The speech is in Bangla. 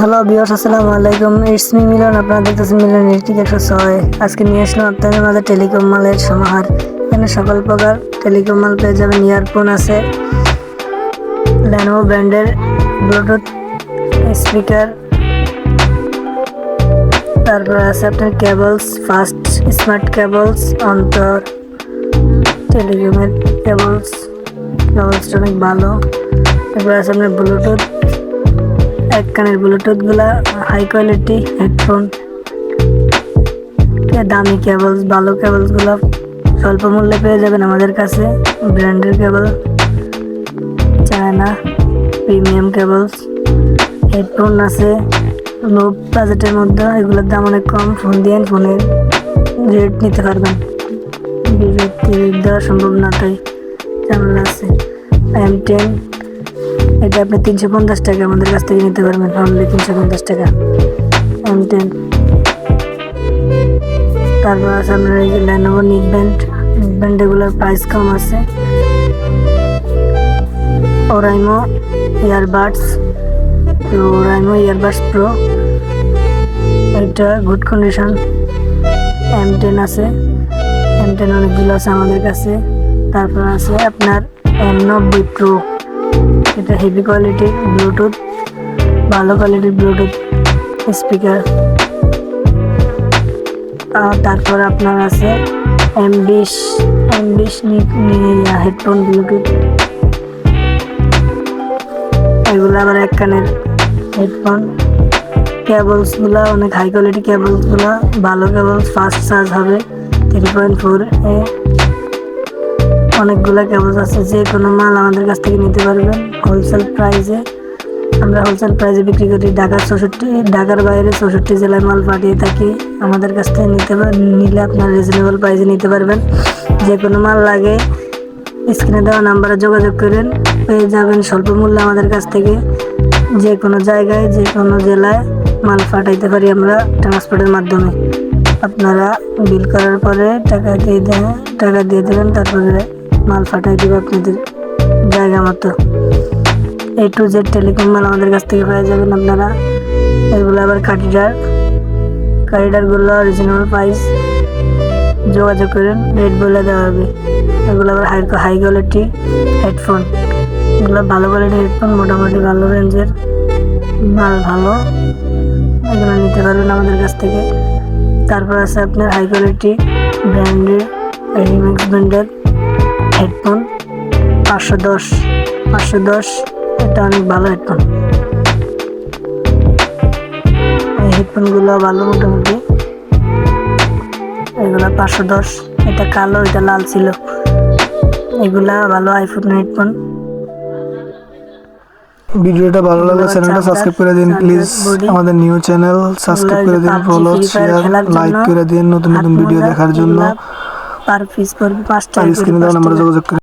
হ্যালো বিয়স আসসালামু আলাইকুম। ইটস মি মিলন আপনারা দেখতেছেন মিলন ইলেকট্রিক একশো ছয় আজকে নিয়ে আসলাম আপনাদের মাঝে টেলিকম মালের সমাহার। এখানে সকল প্রকার টেলিকম মাল পেয়ে যাবেন। ইয়ারফোন আছে ল্যানোভো ব্র্যান্ডের ব্লুটুথ স্পিকার তারপর আছে আপনার কেবলস ফাস্ট স্মার্ট কেবলস অন্তর। টেলিকমের কেবলস কেবলসটা অনেক ভালো। তারপর আছে আপনার ব্লুটুথ এক কানের ব্লুটুথগুলা হাই কোয়ালিটি হেডফোন দামি কেবলস ভালো কেবলসগুলা স্বল্প মূল্যে পেয়ে যাবেন আমাদের কাছে। ব্র্যান্ডের cable China premium cables headphone আছে। লো বাজেটের মধ্যে, এগুলোর দাম অনেক কম। ফোন দিয়ে ফোনের রেট নিতে পারবেন। দেওয়া সম্ভব না তাই। আছে? এম টেন এটা আপনি তিনশো পঞ্চাশ টাকা আমাদের কাছ থেকে নিতে পারবেন অনলি তিনশো পঞ্চাশ টাকা। এম টেন তারপর আছে আপনার এই যে ল্যানোভো নিক ব্যান্ড নিক ব্যান্ড এগুলোর প্রাইস কম আছে। ওরাইমো ইয়ারবাডস তো ওরাইমো ইয়ারবাডস প্রো এটা গুড কন্ডিশন এম টেন আছে। এম টেন অনেকগুলো আছে আমাদের কাছে। তারপর আছে আপনার এম নব্বই প্রো এটা হেভি কোয়ালিটির ব্লুটুথ ভালো কোয়ালিটির ব্লুটুথ স্পিকার আর তারপর আপনার আছে এম বিশ এম হেডফোন ব্লুটুথ এগুলো আবার এক কানের হেডফোন কেবলসগুলো অনেক হাই কোয়ালিটি কেবলসগুলো ভালো কেবলস ফাস্ট চার্জ হবে থ্রি পয়েন্ট ফোর এ অনেকগুলো কেবলস আছে, যে কোনো মাল আমাদের কাছ থেকে নিতে পারবেন হোলসেল প্রাইসে আমরা হোলসেল প্রাইসে বিক্রি করি। ঢাকার চৌষট্টি, ঢাকার বাইরে চৌষট্টি জেলায় মাল পাঠিয়ে থাকি। আমাদের কাছ থেকে নিতে নিলে আপনার রিজনেবল প্রাইসে নিতে পারবেন। যে কোনো মাল লাগে স্ক্রিনে দেওয়া নাম্বারে যোগাযোগ করেন। পেয়ে যাবেন স্বল্প মূল্যে আমাদের কাছ থেকে। যে কোনো জায়গায়, যে কোনো জেলায় মাল পাঠাইতে পারি আমরা ট্রান্সপোর্টের মাধ্যমে। আপনারা বিল করার পরে টাকা দিয়ে দেন, টাকা দিয়ে দেবেন তারপরে মাল পাঠাই দেবে আপনাদের জায়গা মতো। এ টু জেড টেলিকম মাল আমাদের কাছ থেকে পেয়ে যাবেন আপনারা। এগুলো আবার কাটিডার কাটিডারগুলো রিজনেবল প্রাইস যোগাযোগ করেন রেট বলে দেওয়া হবে। এগুলো আবার হাই হাই কোয়ালিটি হেডফোন এগুলো ভালো কোয়ালিটি হেডফোন মোটামুটি ভালো রেঞ্জের মাল ভালো। এগুলো নিতে পারবেন আমাদের কাছ থেকে। তারপর আছে আপনার হাই কোয়ালিটি ব্র্যান্ডের রিমিক্স ব্র্যান্ডের হেডফোন পাঁচশো দশ পাঁচশো দশ এটা অনেক ভালো হেডফোন এই হেডফোনগুলো ভালো মোটামুটি। এগুলা পাঁচশো দশ এটা কালো এটা লাল ছিল। এগুলা ভালো আইফোন হেডফোন। ভিডিওটা ভালো লাগলে চ্যানেলটা সাবস্ক্রাইব করে দিন প্লিজ। আমাদের নিউ চ্যানেল সাবস্ক্রাইব করে দিন ফলো শেয়ার লাইক করে দিন নতুন নতুন ভিডিও দেখার জন্য। পার পিস পড়বে পাঁচ টাকা করে, স্ক্রিনে দেওয়া পাঁচ টাকা। যোগাযোগ